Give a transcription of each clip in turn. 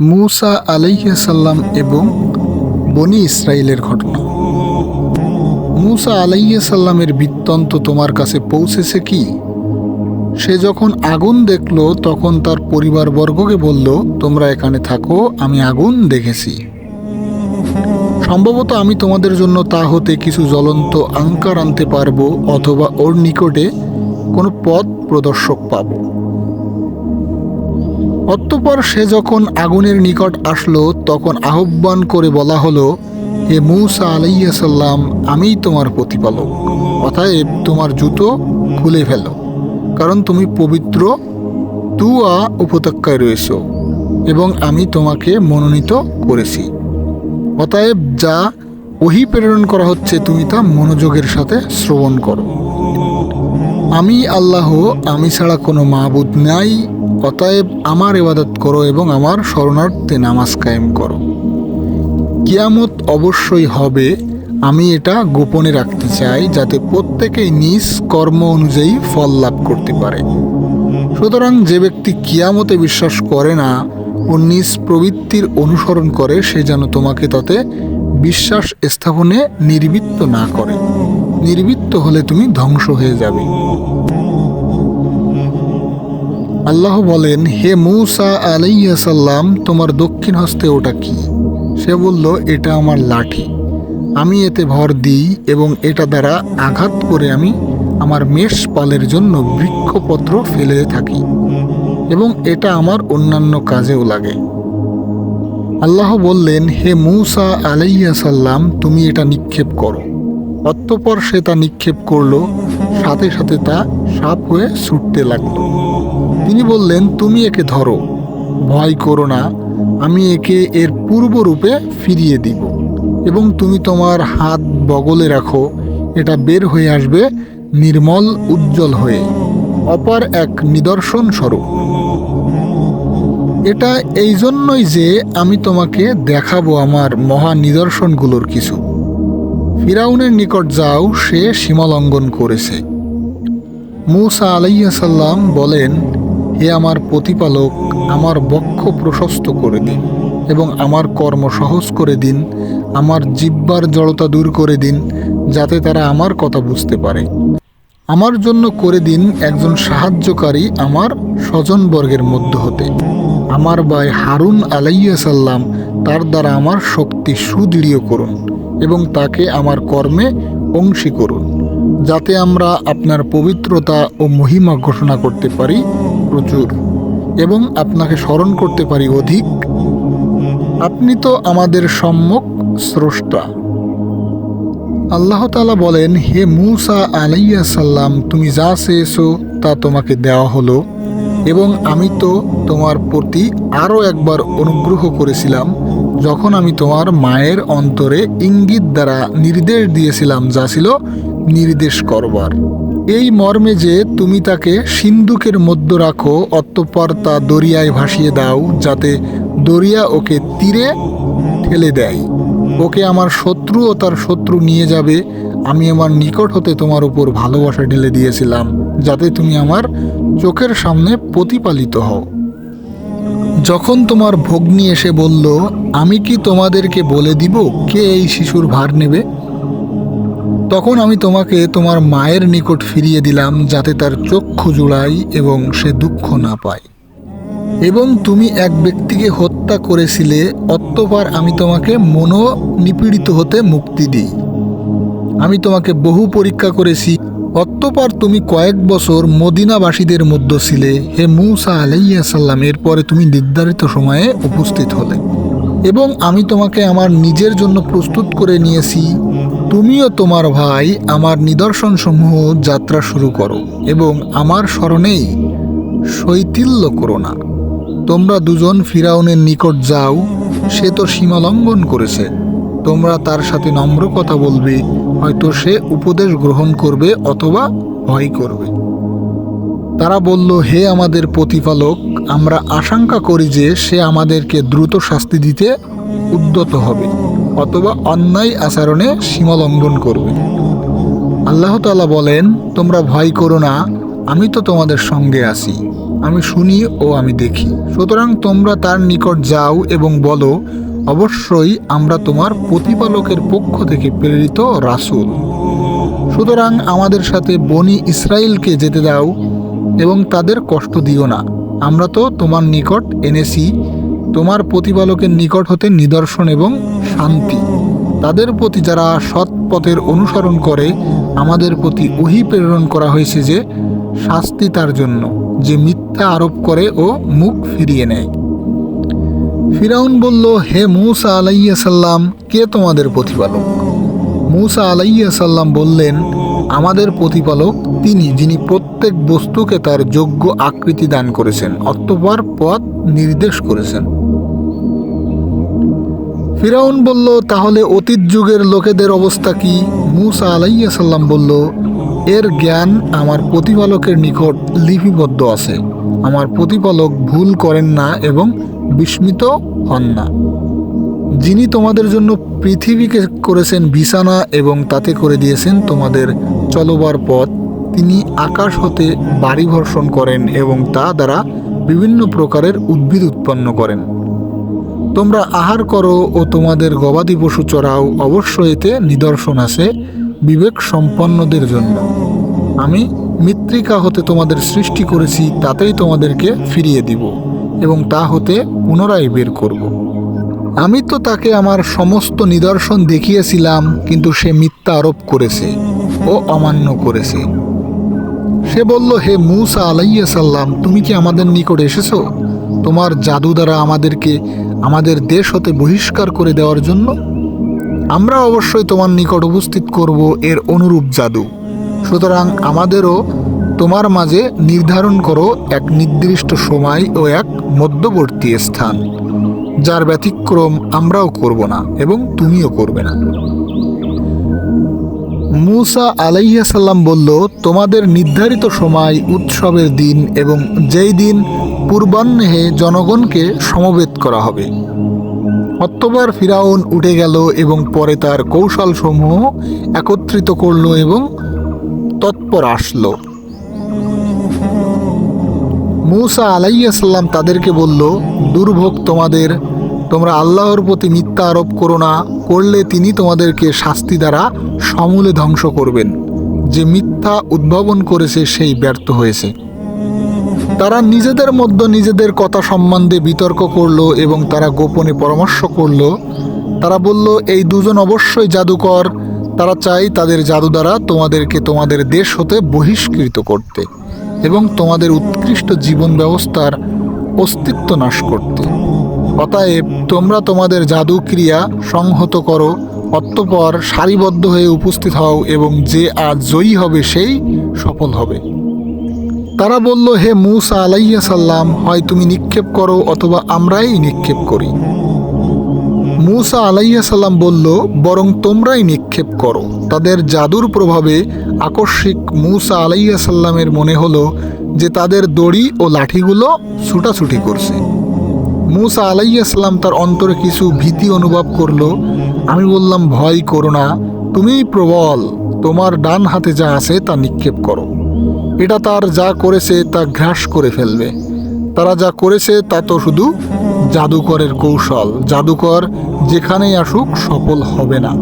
মুসা আলাইসাল্লাম এবং বনি ইসরায়েলের ঘটনা। মুসা আলাইসাল্লামের বৃত্তান্ত তোমার কাছে পৌঁছেছে কি? সে যখন আগুন দেখল, তখন তার পরিবারবর্গকে বলল, তোমরা এখানে থাকো, আমি আগুন দেখেছি। সম্ভবত আমি তোমাদের জন্য তা হতে কিছু জ্বলন্ত আঙ্কার আনতে পারব, অথবা ওর নিকটে কোনো পথ প্রদর্শক পাবো। অতঃপর সে যখন আগুনের নিকট আসলো, তখন আহ্বান করে বলা হলো, হে মৌসা আলাইসাল্লাম আমিই তোমার প্রতিপালক। অতএব তোমার জুতো খুলে ফেলো, কারণ তুমি পবিত্র তুয়া উপত্যকায় রয়েছ এবং আমি তোমাকে মনোনীত করেছি। অতএব যা ওহি প্রেরণ করা হচ্ছে, তুমি তা মনোযোগের সাথে শ্রবণ করো। আমি আল্লাহ, আমি ছাড়া কোনো মাহবুদ নাই। অতএব আমার ইবাদত করো এবং আমার শরণার্থে নামাজ কায়েম করো। কিয়ামত অবশ্যই হবে, আমি এটা গোপনে রাখতে চাই যাতে প্রত্যেকেই নিজ কর্ম অনুযায়ী ফল লাভ করতে পারে। সুতরাং যে ব্যক্তি কিয়ামতে বিশ্বাস করে না ও নিজ প্রবৃত্তির অনুসরণ করে, সে যেন তোমাকে তাতে বিশ্বাস স্থাপনে নির্বৃত্ত না করে। নির্বৃত্ত হলে তুমি ধ্বংস হয়ে যাবে। আল্লাহ বলেন, হে মৌসা আলাইসাল্লাম তোমার দক্ষিণ হস্তে ওটা কি? সে বলল, এটা আমার লাঠি। আমি এতে ভর দিই এবং এটা দ্বারা আঘাত করে আমি আমার মেষ পালের জন্য বৃক্ষপত্র ফেলে থাকি এবং এটা আমার অন্যান্য কাজেও লাগে। আল্লাহ বললেন, হে মৌসা আলাইসাল্লাম তুমি এটা নিক্ষেপ করো। অতঃপর সে তা নিক্ষেপ করল, সাথে সাথে তা সাপ হয়ে ছুটতে লাগল। তিনি বললেন, তুমি একে ধরো। ভয় করো না, আমি একে এর পূর্বরূপে ফিরিয়ে দিব। এবং তুমি তোমার হাত বগলে রাখো, এটা বের হয়ে আসবে নির্মল উজ্জ্বল হয়ে। অপর এক নিদর্শন স্বরূপ। এটা এই জন্যই যে আমি তোমাকে দেখাবো আমার মহা নিদর্শনগুলোর কিছু। ফিরাউনের নিকট যাও, সে সীমালঙ্ঘন করেছে। মুসা আলাইসাল্লাম বলেন হে আমার প্রতিপালক, আমার বক্ষ প্রশস্ত করে দিন এবং আমার কর্ম সহজ করে দিন, আমার জিব্বার জড়তা দূর করে দিন, যাতে তারা আমার কথা বুঝতে পারে। আমার জন্য করে দিন একজন সাহায্যকারী আমার স্বজনবর্গের মধ্য হতে। আমার ভাই হারুন আলাইসাল্লাম তার দ্বারা আমার শক্তি সুদৃঢ় করুন এবং তাকে আমার কর্মে অংশী করুন, যাতে আমরা আপনার পবিত্রতা ও মহিমা ঘোষণা করতে পারি। প্রচুর এবং আপনাকে স্মরণ করতে পারি অধিক। আপনি তো আমাদের সম্যক স্রষ্টা। আল্লাহ তালা বলেন, হে মুসা আলাইয়া সাল্লাম তুমি যা চেয়েছো তা তোমাকে দেওয়া হলো এবং আমি তো তোমার প্রতি আরও একবার অনুগ্রহ করেছিলাম, যখন আমি তোমার মায়ের অন্তরে ইঙ্গিত দ্বারা নির্দেশ দিয়েছিলাম, যা ছিল নির্দেশ করবার। এই মর্মে যে তুমি তাকে সিন্ধুকের মধ্য রাখো, অতঃপর তা দরিয়ায় ভাসিয়ে দাও, যাতে দরিয়া ওকে তীরে ঠেলে দেয়। ওকে আমার শত্রু ও তার শত্রু নিয়ে যাবে। আমি আমার নিকট হতে তোমার উপর ভালোবাসা ঢেলে দিয়েছিলাম, যাতে তুমি আমার চোখের সামনে প্রতিপালিত হও। যখন তোমার ভগ্নী এসে বলল, আমি কি তোমাদেরকে বলে দিব কে এই শিশুর ভার নেবে? তখন আমি তোমাকে তোমার মায়ের নিকট ফিরিয়ে দিলাম যাতে তার চক্ষু জুড়াই এবং সে দুঃখ না পায়। এবং তুমি এক ব্যক্তিকে হত্যা করেছিলে, অতঃপর আমি তোমাকে মনো নিপীড়িত হতে মুক্তি দিই। আমি তোমাকে বহু পরীক্ষা করেছি, অতঃপর তুমি কয়েক বছর মদিনাবাসীদের মধ্য ছিলে। হে মুসা আলাইসাল্লাম এরপরে তুমি নির্ধারিত সময়ে উপস্থিত হলে। এবং আমি তোমাকে আমার নিজের জন্য প্রস্তুত করে নিয়েছি। তুমিও তোমার ভাই আমার নিদর্শনসমূহ যাত্রা শুরু করো এবং আমার স্মরণেই শৈথিল্য করো না। তোমরা দুজন ফিরাউনের নিকট যাও, সে তো সীমালঙ্ঘন করেছে। তোমরা তার সাথে নম্র কথা বলবে, হয়তো সে উপদেশ গ্রহণ করবে অথবা ভয় করবে। তারা বলল, হে আমাদের প্রতিপালক, আমরা আশঙ্কা করি যে সে আমাদেরকে দ্রুত শাস্তি দিতে উদ্যত হবে। অথবা অন্যায় আচরণে সীমালঙ্ঘন করবে। আল্লাহ তালা বলেন, তোমরা ভয় করো না, আমি তো তোমাদের সঙ্গে আছি। আমি শুনি ও আমি দেখি। সুতরাং তোমরা তার নিকট যাও এবং বলো, অবশ্যই আমরা তোমার প্রতিপালকের পক্ষ থেকে প্রেরিত রাসূল। সুতরাং আমাদের সাথে বনি ইসরায়েলকে যেতে দাও এবং তাদের কষ্ট দিও না। আমরা তো তোমার নিকট এনেছি, তোমার প্রতিপালকের নিকট হতে নিদর্শন এবং শান্তি। তাদের প্রতি যারা সৎ পথের অনুসরণ করে, আমাদের প্রতি ওহি প্রেরণ করা হয়েছে যে, শাস্তি তার জন্য, যে মিথ্যা আরোপ করে ও মুখ ফিরিয়ে নেয়। ফিরাউন বলল, হে মূসা আলাইয়া সাল্লাম, কে তোমাদের প্রতিপালক? মূসা আলাইয়া সাল্লাম বললেন, আমাদের প্রতিপালক তিনি, যিনি প্রত্যেক বস্তুকে তার যোগ্য আকৃতি দান করেছেন, অতঃপর পথ নির্দেশ করেছেন। ফিরাউন বলল, তাহলে অতীত যুগের লোকেদের অবস্থা কি? মুসা আলাইয়া সাল্লাম বলল, এর জ্ঞান আমার প্রতিপালকের নিকট লিপিবদ্ধ আছে। আমার প্রতিপালক ভুল করেন না এবং বিস্মিত হন না। যিনি তোমাদের জন্য পৃথিবীকে করেছেন বিছানা এবং তাতে করে দিয়েছেন তোমাদের চলবার পথ, তিনি আকাশ হতে বাড়ি বর্ষণ করেন এবং তা দ্বারা বিভিন্ন প্রকারের উদ্ভিদ উৎপন্ন করেন। তোমরা আহার করো ও তোমাদের গবাদি পশু চড়াও। অবশ্য এতে নিদর্শন আছে বিবেক সম্পন্নদের জন্য। আমি মৃত্তিকা হতে তোমাদের সৃষ্টি করেছি, তাতেই তোমাদেরকে ফিরিয়ে দিব এবং তা হতে পুনরায় বের করব। আমি তো তাকে আমার সমস্ত নিদর্শন দেখিয়েছিলাম, কিন্তু সে মিথ্যা আরোপ করেছে ও অমান্য করেছে। সে বলল, হে মুসা আলাইয়া সাল্লাম তুমি কি আমাদের নিকট এসেছ? তোমার জাদু দ্বারা আমাদেরকে আমাদের দেশ হতে বহিষ্কার করে দেওয়ার জন্য আমরা অবশ্যই তোমার নিকট উপস্থিত করব এর অনুরূপ জাদু। সুতরাং আমাদেরও তোমার মাঝে নির্ধারণ করো এক নির্দিষ্ট সময় ও এক মধ্যবর্তী স্থান, যার ব্যতিক্রম আমরাও করব না এবং তুমিও করবে না। মুসা আলাইয়া সাল্লাম বলল, তোমাদের নির্ধারিত সময় উৎসবের দিন এবং যেই দিন পূর্বাহ্নে জনগণকে সমবেত করা হবে। অতঃপর ফিরাউন উঠে গেল এবং পরে তার কৌশলসমূহ একত্রিত করল এবং তৎপর আসলো। মৌসা আলাইয়া সাল্লাম তাদেরকে বলল, দুর্ভোগ তোমাদের, তোমরা আল্লাহর প্রতি মিথ্যা আরোপ করো না, করলে তিনি তোমাদেরকে শাস্তি দ্বারা সমূলে ধ্বংস করবেন। যে মিথ্যা উদ্ভাবন করেছে, সেই ব্যর্থ হয়েছে। তারা নিজেদের মধ্যে নিজেদের কথা সম্বন্ধে বিতর্ক করল এবং তারা গোপনে পরামর্শ করল। তারা বলল, এই দুজন অবশ্যই জাদুকর। তারা চাই তাদের জাদু দ্বারা তোমাদেরকে তোমাদের দেশ হতে বহিষ্কৃত করতে এবং তোমাদের উৎকৃষ্ট জীবন ব্যবস্থার অস্তিত্ব নাশ করতে। অতএব তোমরা তোমাদের জাদু ক্রিয়া সংহত করো, অতঃপর সারিবদ্ধ হয়ে উপস্থিত হও এবং যে আজ জয়ী হবে সেই সফল হবে। তারা বলল, হে মুসা আলাইয়া সাল্লাম হয় তুমি নিক্ষেপ করো অথবা আমরাই নিক্ষেপ করি। মুসা আলাইয়া সাল্লাম বলল, বরং তোমরাই নিক্ষেপ করো। তাদের জাদুর প্রভাবে আকস্মিক মুসা আলাইয়া সাল্লামের মনে হলো যে তাদের দড়ি ও লাঠিগুলো ছুটাছুটি করছে। মুসা আলাইয়া সাল্লাম তার অন্তরে কিছু ভীতি অনুভব করল। আমি বললাম, ভয় করো না, তুমিই প্রবল। তোমার ডান হাতে যা আছে তা নিক্ষেপ করো। এটা তার যা করেছে তা ঘ্রাস করে ফেলবে। তারা যা করেছে তা তো শুধু জাদুকরের কৌশল। জাদুকর যেখানেই আসুক সফল হবে না।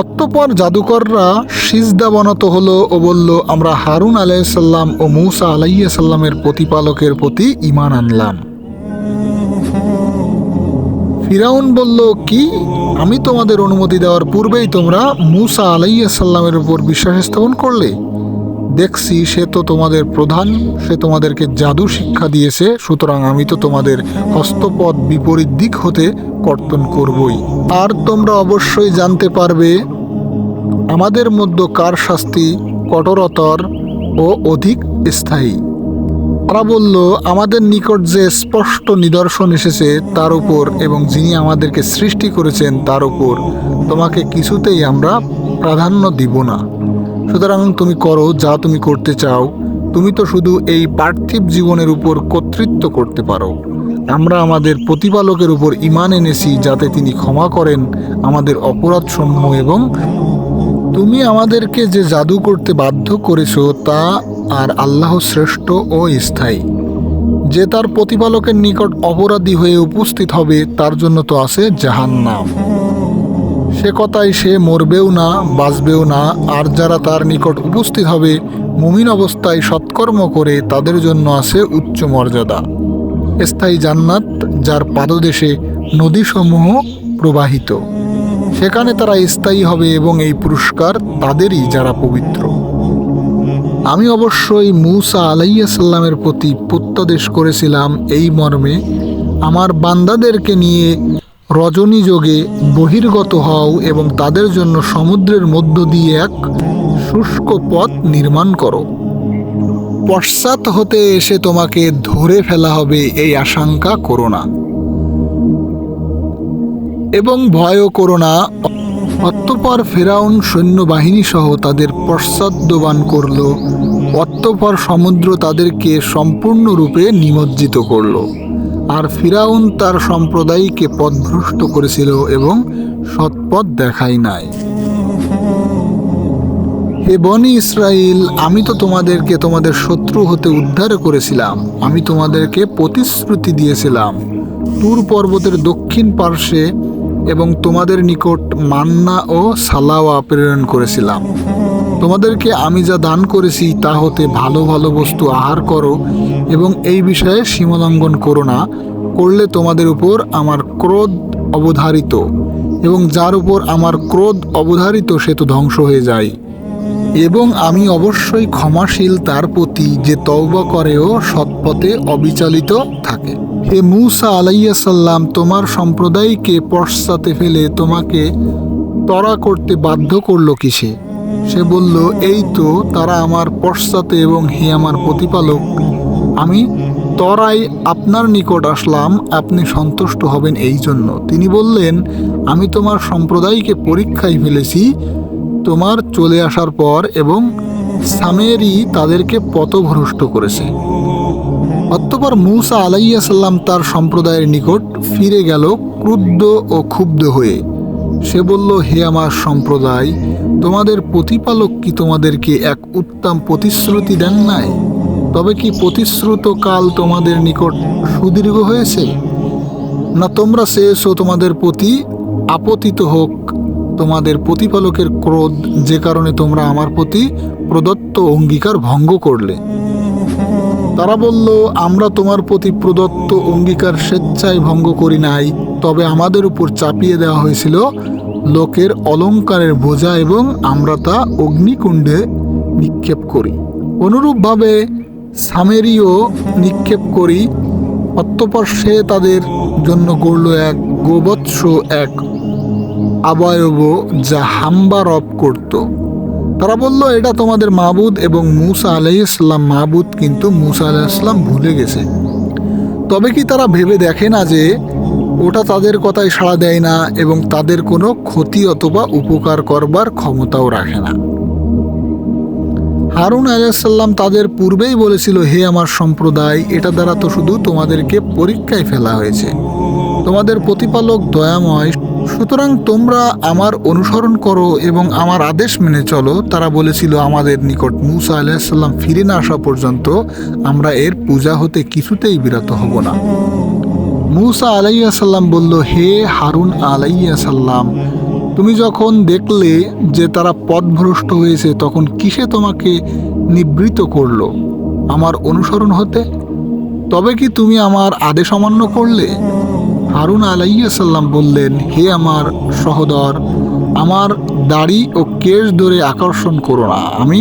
অতঃপর জাদুকররা সিজদা বনত হলো ও বলল, আমরা হারুন আলাইসাল্লাম ও মৌসা আলাইয়া সাল্লামের প্রতিপালকের প্রতি ইমান আনলাম। ফিরাউন বলল, কি? আমি তোমাদের অনুমতি দেওয়ার পূর্বেই তোমরা মুসা আলাইয়া সাল্লামের উপর বিশ্বাস স্থাপন করলে? দেখছি সে তো তোমাদের প্রধান, সে তোমাদেরকে জাদু শিক্ষা দিয়েছে, সুতরাং আমি তো তোমাদের হস্তপদ বিপরীত দিক হতে কর্তন করবই। আর তোমরা অবশ্যই জানতে পারবে, আমাদের মধ্যে কার শাস্তি কঠোরতর ও অধিক স্থায়ী। তারা বলল, আমাদের নিকট যে স্পষ্ট নিদর্শন এসেছে তার উপর এবং যিনি আমাদেরকে সৃষ্টি করেছেন তার উপর, তোমাকে কিছুতেই আমরা প্রাধান্য দিব না। সুতরাং তুমি করো যা তুমি করতে চাও। তুমি তো শুধু এই পার্থিব জীবনের উপর কর্তৃত্ব করতে পারো। আমরা আমাদের প্রতিপালকের উপর ইমান এনেছি যাতে তিনি ক্ষমা করেন আমাদের অপরাধ সমূহ এবং তুমি আমাদেরকে যে জাদু করতে বাধ্য করেছ তা আর আল্লাহ শ্রেষ্ঠ ও স্থায়ী। যে তার প্রতিপালকের নিকট অপরাধী হয়ে উপস্থিত হবে, তার জন্য তো আছে জাহান্নাম। সে কথায় সে মরবেও না, বাঁচবেও না। আর যারা তার নিকট উপস্থিত হবে, মুমিন অবস্থায় সৎকর্ম করে তাদের জন্য আছে উচ্চ মর্যাদা। স্থায়ী জান্নাত, যার পাদদেশে নদীসমূহ প্রবাহিত। সেখানে তারা স্থায়ী হবে এবং এই পুরস্কার তাদেরই যারা পবিত্র। আমি অবশ্যই মুসা আলাইসাল্লামের প্রতি প্রত্যাদেশ করেছিলাম এই মর্মে। আমার বান্দাদেরকে নিয়ে রজনী যোগে বহির্গত হও এবং তাদের জন্য সমুদ্রের মধ্য দিয়ে এক শুষ্ক পথ নির্মাণ করো। পশ্চাৎ হতে এসে তোমাকে ধরে ফেলা হবে এই আশঙ্কা করো না। এবং ভয়ও করো না। অতঃপর ফেরাউন সৈন্যবাহিনী সহ তাদের পশ্চাদ্যবান করল। অতঃপর সমুদ্র তাদেরকে সম্পূর্ণরূপে নিমজ্জিত করল। আর ফিরাউন তার সম্প্রদায়কে পথভ্রষ্ট করেছিল এবং সৎপথ দেখাই নাই। হে বনি ইসরাইল, আমি তো তোমাদেরকে তোমাদের শত্রু হতে উদ্ধার করেছিলাম। আমি তোমাদেরকে প্রতিশ্রুতি দিয়েছিলাম। তুর পর্বতের দক্ষিণ পার্শ্বে এবং তোমাদের নিকট মান্না ও সালাওয়া প্রেরণ করেছিলাম। তোমাদেরকে আমি যা দান করেছি তা হতে ভালো ভালো বস্তু আহার করো এবং এই বিষয়ে সীমালঙ্ঘন করো না, করলে তোমাদের উপর আমার ক্রোধ অবধারিত এবং যার উপর আমার ক্রোধ অবধারিত সে তো ধ্বংস হয়ে যায়। এবং আমি অবশ্যই ক্ষমাশীল তার প্রতি যে তওবা করেও সৎপথে অবিচলিত থাকে। হে মুসা আলাইসাল্লাম তোমার সম্প্রদায়কে পশ্চাতে ফেলে তোমাকে তরা করতে বাধ্য করল কিসে? সে বলল, এই তো তারা আমার পশ্চাতে এবং হে আমার প্রতিপালক। আমি তরাই আপনার নিকট আসলাম, আপনি সন্তুষ্ট হবেন এই জন্য। তিনি বললেন, আমি তোমার সম্প্রদায়কে পরীক্ষায় ফেলেছি। তোমার চলে আসার পর এবং সামেরই তাদেরকে পথভ্রষ্ট করেছে। অতঃপর মুসা আলাইসাল্লাম তার সম্প্রদায়ের নিকট ফিরে গেল ক্রুদ্ধ ও ক্ষুব্ধ হয়ে। সে বলল, হে আমার সম্প্রদায়, তোমাদের প্রতিপালক কি তোমাদেরকে এক উত্তম প্রতিশ্রুতি দেন নাই? তবে কি প্রতিশ্রুত কাল তোমাদের নিকট সুদীর্ঘ হয়েছে? না তোমরা চেয়েছো তোমাদের প্রতি আপতিত হোক? তোমাদের প্রতিপালকের ক্রোধ যে কারণে তোমরা আমার প্রতি প্রদত্ত অঙ্গীকার ভঙ্গ করলে। তারা বলল, আমরা তোমার প্রতি প্রদত্ত অঙ্গীকার স্বেচ্ছায় ভঙ্গ করি নাই, তবে আমাদের উপর চাপিয়ে দেওয়া হয়েছিল লোকের অলঙ্কারের বোঝা এবং আমরা তা অগ্নিকুণ্ডে নিক্ষেপ করি। অনুরূপভাবে সামেরিও নিক্ষেপ করি অতঃপর সে তাদের জন্য গড়ল এক গোবৎস এক আবয়ব যা হাম্বা রব করত। তারা বলল, এটা তোমাদের মাবুদ এবং মুসা আলাইসাল্লাম মাবুদ কিন্তু মুসা আলাইসাল্লাম ভুলে গেছে। তবে কি তারা ভেবে দেখে না যে ওটা তাদের কথায় সাড়া দেয় না এবং তাদের কোনো ক্ষতি অথবা উপকার করবার ক্ষমতাও রাখে না? হারুন আলাইসাল্লাম তাদের পূর্বেই বলেছিল, হে আমার সম্প্রদায়, এটা দ্বারা তো শুধু তোমাদেরকে পরীক্ষায় ফেলা হয়েছে। তোমাদের প্রতিপালক দয়াময় সুতরাং তোমরা আমার অনুসরণ করো এবং আমার আদেশ মেনে চলো। তারা বলেছিল, আমাদের নিকট মুসা আলাইসাল্লাম ফিরে না আসা পর্যন্ত আমরা এর পূজা হতে কিছুতেই বিরত হব না। মুসা আলাইসাল্লাম বলল, হে হারুন আলাইসাল্লাম তুমি যখন দেখলে যে তারা পথভ্রষ্ট হয়েছে, তখন কিসে তোমাকে নিবৃত করল? আমার অনুসরণ হতে? তবে কি তুমি আমার আদেশ অমান্য করলে? হারুন আলাইসাল্লাম বললেন, হে আমার সহদর, আমার দাড়ি ও কেশ ধরে আকর্ষণ করো না। আমি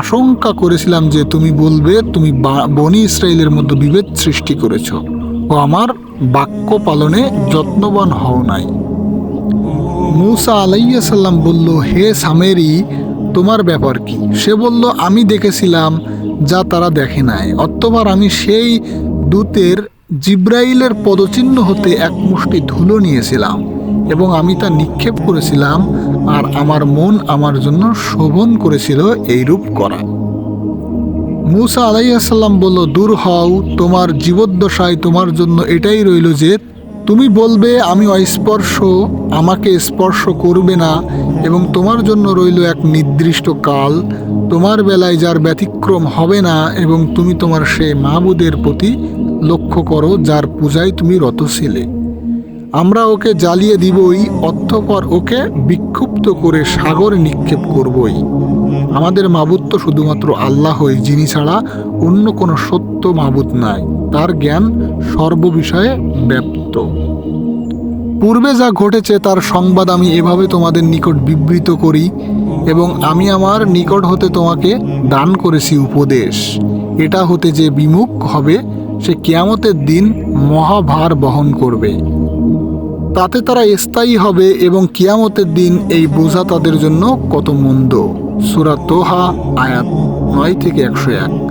আশঙ্কা করেছিলাম যে তুমি বলবে, তুমি বনি ইসরায়েলের মধ্যে বিভেদ সৃষ্টি করেছ ও আমার বাক্য পালনে যত্নবান হও নাই। মুসা আলাইসাল্লাম বলল, হে সামেরি, তোমার ব্যাপার কি? সে বলল, আমি দেখেছিলাম, যা তারা দেখে নাই। অতবার আমি সেই দূতের জিব্রাইলের পদচিহ্ন হতে এক মুষ্টি ধুলো নিয়েছিলাম এবং আমি তা নিক্ষেপ করেছিলাম আর আমার মন আমার জন্য শোভন করেছিল এইরূপ করা। মুসা আলাইসাল্লাম বলল, দূর হও, তোমার জীবদ্দশায় তোমার জন্য এটাই রইল যে, তুমি বলবে, আমি অস্পর্শ, আমাকে স্পর্শ করবে না এবং তোমার জন্য রইল এক নির্দিষ্ট কাল। তোমার বেলায় যার ব্যতিক্রম হবে না এবং তুমি তোমার সে মাহবুদের প্রতি লক্ষ্য করো, যার পূজায় তুমি রত ছিলে আমরা ওকে জ্বালিয়ে দিবই অর্থপর ওকে বিক্ষুব্ধ করে সাগরে নিক্ষেপ করবই। আমাদের মাবুদ তো শুধুমাত্র আল্লাহই, যিনি ছাড়া অন্য কোনো সত্য মাবুদ নাই। তার জ্ঞান সর্ববিষয়ে ব্যপ্ত। পূর্বে যা ঘটেছে, তার সংবাদ আমি এভাবে তোমাদের নিকট বিবৃত করি এবং আমি আমার নিকট হতে তোমাকে দান করেছি উপদেশ। এটা হতে যে বিমুখ হবে সে কেয়ামতের দিন মহাভার বহন করবে। তাতে তারা স্থায়ী হবে এবং কিয়ামতের দিন এই বোঝা তাদের জন্য কত মন্দ। সুরা তোহা, আয়াত নয় থেকে একশো এক।